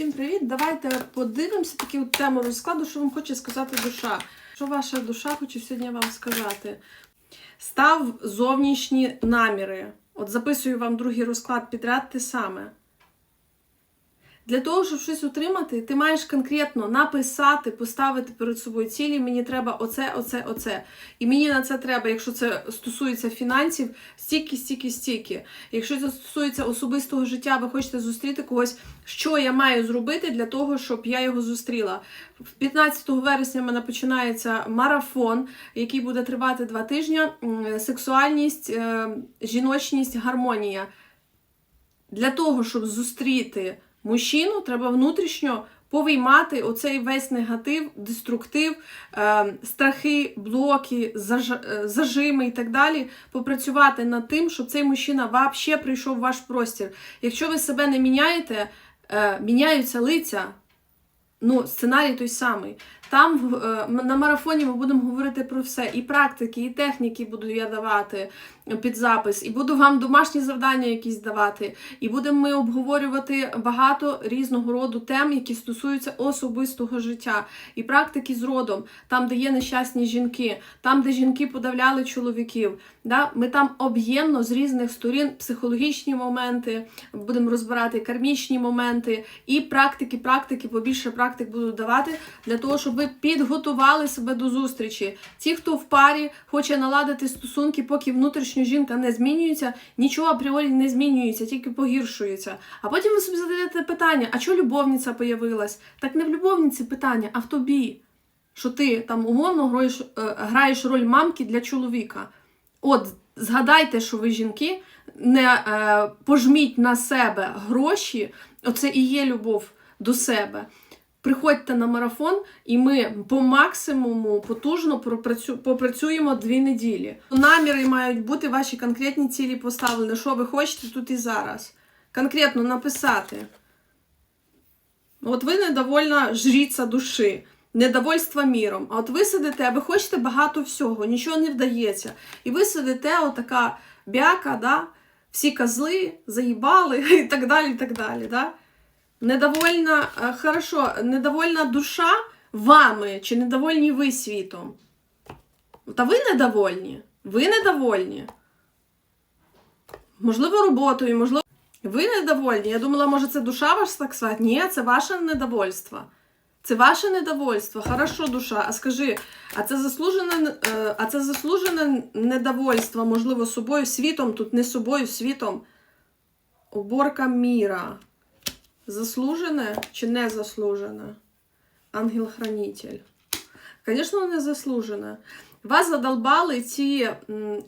Всім привіт! Давайте подивимося таку тему розкладу, що вам хоче сказати душа. Що ваша душа хоче сьогодні вам сказати? Став зовнішні наміри. От записую вам другий розклад підряд те саме. Для того, щоб щось отримати, ти маєш конкретно написати, поставити перед собою цілі. Мені треба оце, оце, оце. І мені на це треба, якщо це стосується фінансів, стільки, стільки, стільки. Якщо це стосується особистого життя, ви хочете зустріти когось, що я маю зробити для того, щоб я його зустріла. 15 вересня в мене починається марафон, який буде тривати два тижні. Сексуальність, е, жіночність, гармонія. Для того, щоб зустріти мужчину, треба внутрішньо повиймати оцей весь негатив, деструктив, е, страхи, блоки, е, зажими і так далі. Попрацювати над тим, щоб цей мужчина взагалі прийшов в ваш простір. Якщо ви себе не міняєте, е, міняються лиця. Ну, сценарій той самий. Там е, на марафоні ми будемо говорити про все. І практики, і техніки буду я давати е, під запис, і буду вам домашні завдання якісь давати. І будемо ми обговорювати багато різного роду тем, які стосуються особистого життя. І практики з родом, там, де є нещасні жінки, там, де жінки подавляли чоловіків. Да? Ми там об'ємно з різних сторін психологічні моменти, будемо розбирати кармічні моменти і практики, практики, побільше практик буду давати для того, щоб ви підготували себе до зустрічі. Ті, хто в парі хоче наладити стосунки, поки внутрішньо жінка не змінюється, нічого апріорі не змінюється, тільки погіршується. А потім ви собі задаєте питання: а чого любовниця появилась? Так не в любовниці питання, а в тобі. Що ти там умовно граєш, е, граєш роль мамки для чоловіка. От, згадайте, що ви жінки, не е, пожміть на себе гроші, оце і є любов до себе. Приходьте на марафон, і ми по максимуму потужно пропрацю- попрацюємо дві неділі. Наміри мають бути ваші конкретні цілі поставлені. Що ви хочете тут і зараз. Конкретно написати. От ви недовольна жріця душі, недовольство міром. А от ви сидите, а ви хочете багато всього, нічого не вдається. І ви сидите, отака бяка, да? всі козли заїбали і так далі. і так далі, да? Недовольна, е, хорошо, недовольна душа вами чи недовольні ви світом? Та ви недовольні. Ви недовольні. Можливо, роботою, можливо. Ви недовольні. Я думала, може, це душа ваша так сказати. Ні, це ваше недовольство. Це ваше недовольство. Хорошо, душа. А скажи, а це заслужене, е, а це заслужене недовольство, можливо, собою, світом, тут не собою, світом. Уборка міра. Заслужене чи не заслужене? Ангел-хранитель. Звісно, не заслужене. Вас задолбали ці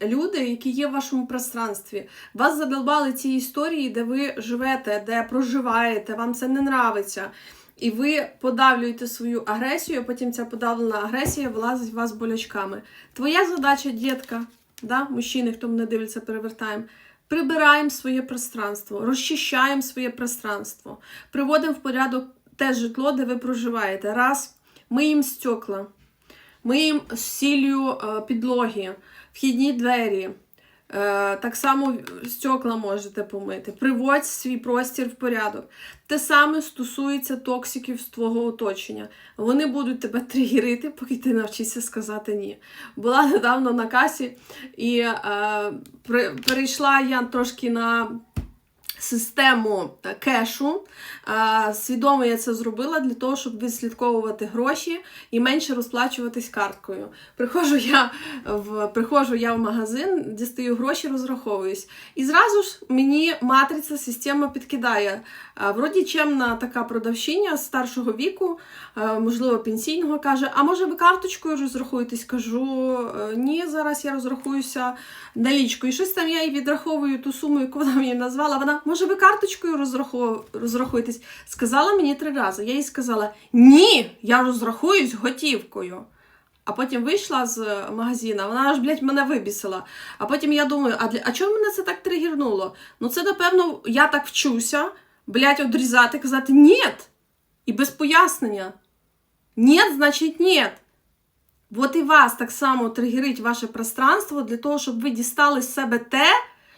люди, які є в вашому пространстві. Вас задолбали ці історії, де ви живете, де проживаєте, вам це не нравиться. І ви подавлюєте свою агресію, а потім ця подавлена агресія вилазить в вас болячками. Твоя задача, дітка, да, мужчини, хто мене дивиться, перевертаємо. Прибираємо своє пространство, розчищаємо своє пространство, приводимо в порядок те житло, де ви проживаєте. Раз, миємо стекла, миємо сіллю е, підлоги, вхідні двері. Е, Так само стекла можете помити. Приводь свій простір в порядок. Те саме стосується токсиків з твого оточення. Вони будуть тебе тригерити, поки ти навчишся сказати ні. Була недавно на касі і е, перейшла я трошки на систему кешу. Свідомо я це зробила для того, щоб відслідковувати гроші і менше розплачуватись карткою. Приходжу я в, приходжу я в магазин, дістаю гроші, розраховуюсь. І зразу ж мені матриця система підкидає. Вроді чемна така продавщиня старшого віку, можливо, пенсійного, каже: А може ви карточкою розрахуєтесь? Кажу, «Е, ні, зараз я розрахуюся налічкою. І щось там я їй відраховую ту суму, яку вона мені назвала. Вона, може, ви карточкою розрахуєтесь? Сказала мені три рази. Я їй сказала: Ні, я розрахуюсь готівкою. А потім вийшла з магазина, вона аж, блядь, мене вибісила. А потім я думаю, а, для... а чому мене це так тригернуло? Ну, це, напевно, я так вчуся, блядь, одрізати, казати ні. І без пояснення. Ні, значить ні. От і вас так само тригерить ваше пространство для того, щоб ви дістали з себе те,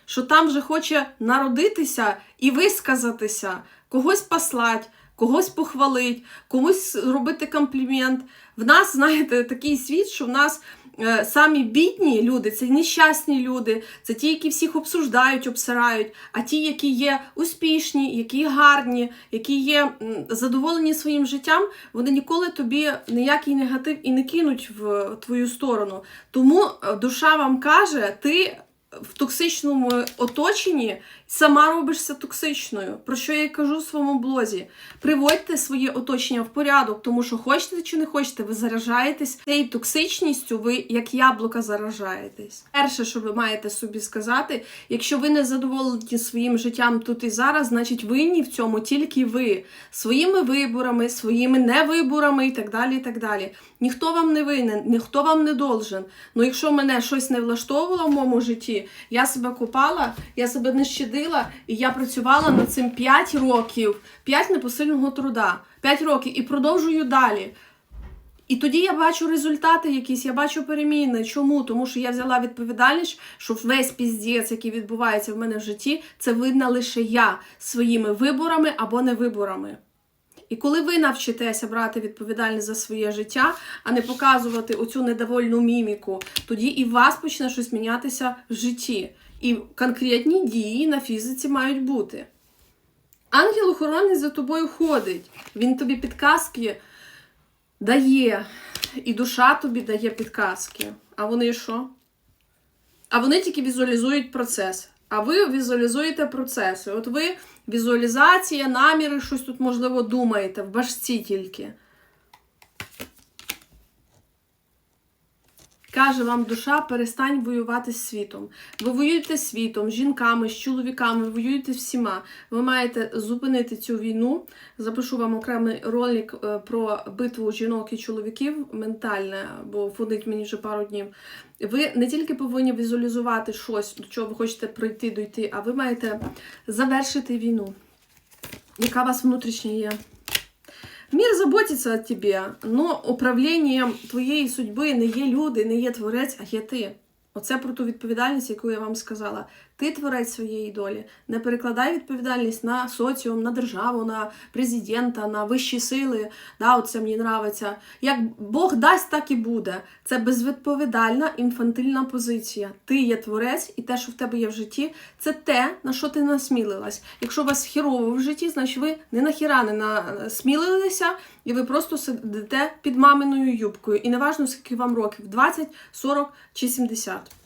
що там вже хоче народитися і висказатися, когось послать, когось похвалить, комусь робити комплімент. В нас, знаєте, такий світ, що в нас е, самі бідні люди це нещасні люди, це ті, які всіх обсуждають, обсирають, а ті, які є успішні, які гарні, які є задоволені своїм життям, вони ніколи тобі ніякий негатив і не кинуть в твою сторону. Тому е, душа вам каже, ти в токсичному оточенні сама робишся токсичною. Про що я кажу в своєму блозі. Приводьте своє оточення в порядок, тому що хочете чи не хочете, ви заражаєтесь цією токсичністю, ви як яблука заражаєтесь. Перше, що ви маєте собі сказати, якщо ви не задоволені своїм життям тут і зараз, значить винні в цьому тільки ви своїми виборами, своїми невиборами і так далі. і так далі. Ніхто вам не винен, ніхто вам не должен. Ну якщо мене щось не влаштовувало в моєму житті, я себе купала, я себе не щадила, і я працювала над цим 5 років, 5 непосильного труда, 5 років і продовжую далі. І тоді я бачу результати якісь, я бачу переміни. Чому? Тому що я взяла відповідальність, що весь піздець, який відбувається в мене в житті, це видна лише я своїми виборами або невиборами. І коли ви навчитеся брати відповідальність за своє життя, а не показувати оцю недовольну міміку, тоді і вас почне щось мінятися в житті. І конкретні дії на фізиці мають бути. Ангел-охоронець за тобою ходить, він тобі підказки дає, і душа тобі дає підказки. А вони що? А вони тільки візуалізують процес. А ви візуалізуєте процеси. От ви візуалізація, наміри, щось тут, можливо, думаєте, в башці тільки. Каже вам душа, перестань воювати з світом. Ви воюєте з світом, з жінками, з чоловіками, воюєте всіма. Ви маєте зупинити цю війну. Запишу вам окремий ролик е, про битву жінок і чоловіків ментальне, бо фонить мені вже пару днів. Ви не тільки повинні візуалізувати щось, до чого ви хочете прийти, дойти, а ви маєте завершити війну, яка у вас внутрішня є. Мір заботиться о тебе, но управлінням твоєї судьби не є люди, не є творець, а є ти. Оце про ту відповідальність, яку я вам сказала. Ти творець своєї долі. Не перекладай відповідальність на соціум, на державу, на президента, на вищі сили. Да, оце мені нравиться. Як Бог дасть, так і буде. Це безвідповідальна інфантильна позиція. Ти є творець, і те, що в тебе є в житті, це те, на що ти насмілилась. Якщо у вас хірово в житті, значить ви не нахіра не насмілилися, і ви просто сидите під маминою юбкою. І неважно, скільки вам років: 20, 40 чи 70.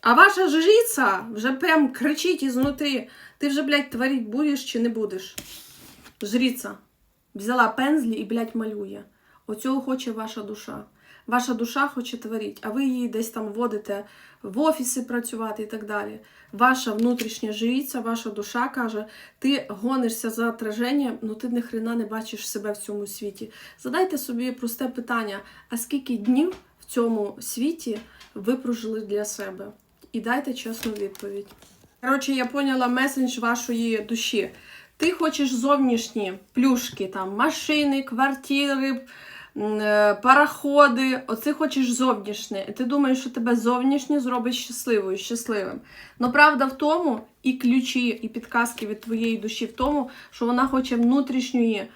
А ваша жриця вже прям кричить ізнутрі. Ти вже, блядь, творить будеш чи не будеш? Жриця. Взяла пензлі і, блядь, малює. Оцього хоче ваша душа. Ваша душа хоче творити, а ви її десь там водите в офіси працювати і так далі. Ваша внутрішня жриця, ваша душа каже, ти гонишся за отраженням, ну ти ні хрена не бачиш себе в цьому світі. Задайте собі просте питання: а скільки днів в цьому світі ви прожили для себе? І дайте чесну відповідь. Коротше, я поняла месендж вашої душі. Ти хочеш зовнішні плюшки, там машини, квартири, е, пароходи. Оце хочеш зовнішнє. І ти думаєш, що тебе зовнішнє зробить щасливою, щасливим. Но правда в тому, і ключі, і підказки від твоєї душі в тому, що вона хоче внутрішньої.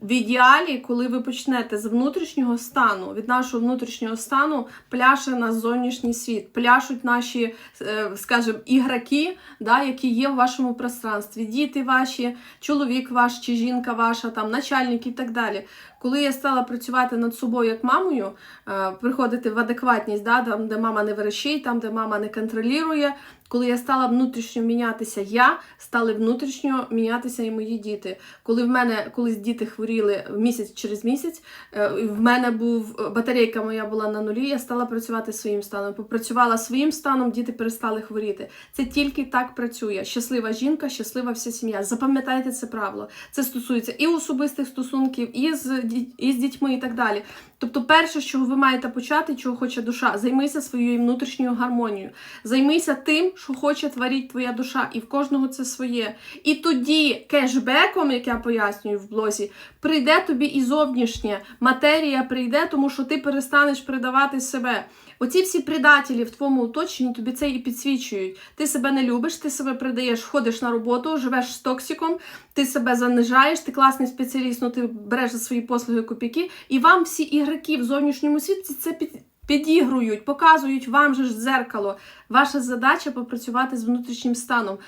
В ідеалі, коли ви почнете з внутрішнього стану, від нашого внутрішнього стану пляше на зовнішній світ, пляшуть наші, е, скажімо, ігроки, да, які є в вашому пространстві, діти ваші, чоловік ваш чи жінка ваша, там, начальник і так далі. Коли я стала працювати над собою як мамою, е, приходити в адекватність, да, там, де мама не верещить, там, де мама не контролює, коли я стала внутрішньо мінятися я, стали внутрішньо мінятися і мої діти. Коли в мене колись діти хворіли місяць через місяць, е, в мене був батарейка моя була на нулі, я стала працювати своїм станом. Попрацювала своїм станом, діти перестали хворіти. Це тільки так працює. Щаслива жінка, щаслива вся сім'я. Запам'ятайте це правило. Це стосується і особистих стосунків, і з, ді- і з дітьми, і так далі. Тобто, перше, з чого ви маєте почати, чого хоче душа, займися своєю внутрішньою гармонією. Займися тим, що хоче творити твоя душа, і в кожного це своє. І тоді кешбеком, як я пояснюю в блозі, прийде тобі і зовнішнє. Матерія прийде, тому що ти перестанеш придавати себе. Оці всі предателі в твоєму оточенні тобі це і підсвічують. Ти себе не любиш, ти себе придаєш, ходиш на роботу, живеш з токсиком, ти себе занижаєш, ти класний спеціаліст, ну ти береш за свої послуги копійки, і вам всі ігроки в зовнішньому світі це під. Підігрують, показують вам же ж дзеркало. Ваша задача попрацювати з внутрішнім станом,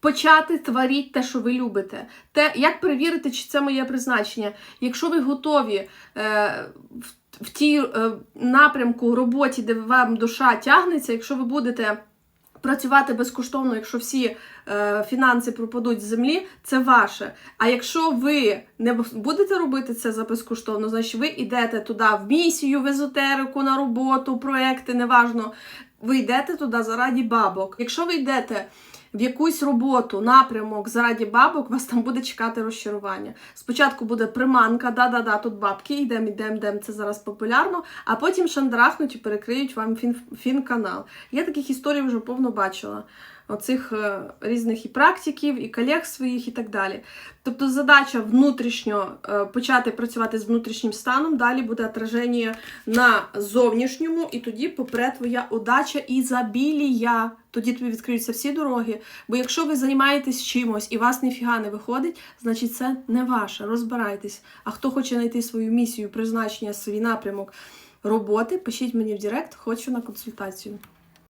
почати творити те, що ви любите. Те, як перевірити, чи це моє призначення? Якщо ви готові е, в, в тій е, напрямку роботі, де вам душа тягнеться, якщо ви будете працювати безкоштовно, якщо всі е, фінанси пропадуть з землі, це ваше. А якщо ви не будете робити це за безкоштовно, значить ви йдете туди в місію, в езотерику, на роботу, проекти, неважно. Ви йдете туди заради бабок. Якщо ви йдете в якусь роботу, напрямок заради бабок, вас там буде чекати розчарування. Спочатку буде приманка, да-да-да, тут бабки, йдемо, йдемо, йдемо, це зараз популярно, а потім шандрахнуть і перекриють вам фін, фін-канал. Я таких історій вже повно бачила. Оцих е, різних і практиків, і колег своїх, і так далі. Тобто задача внутрішньо е, почати працювати з внутрішнім станом, далі буде отраження на зовнішньому, і тоді попре твоя удача і забілія. Тоді тобі відкриються всі дороги. Бо якщо ви займаєтесь чимось і вас ніфіга не виходить, значить це не ваше. Розбирайтесь. А хто хоче знайти свою місію, призначення, свій напрямок роботи, пишіть мені в Директ, хочу на консультацію.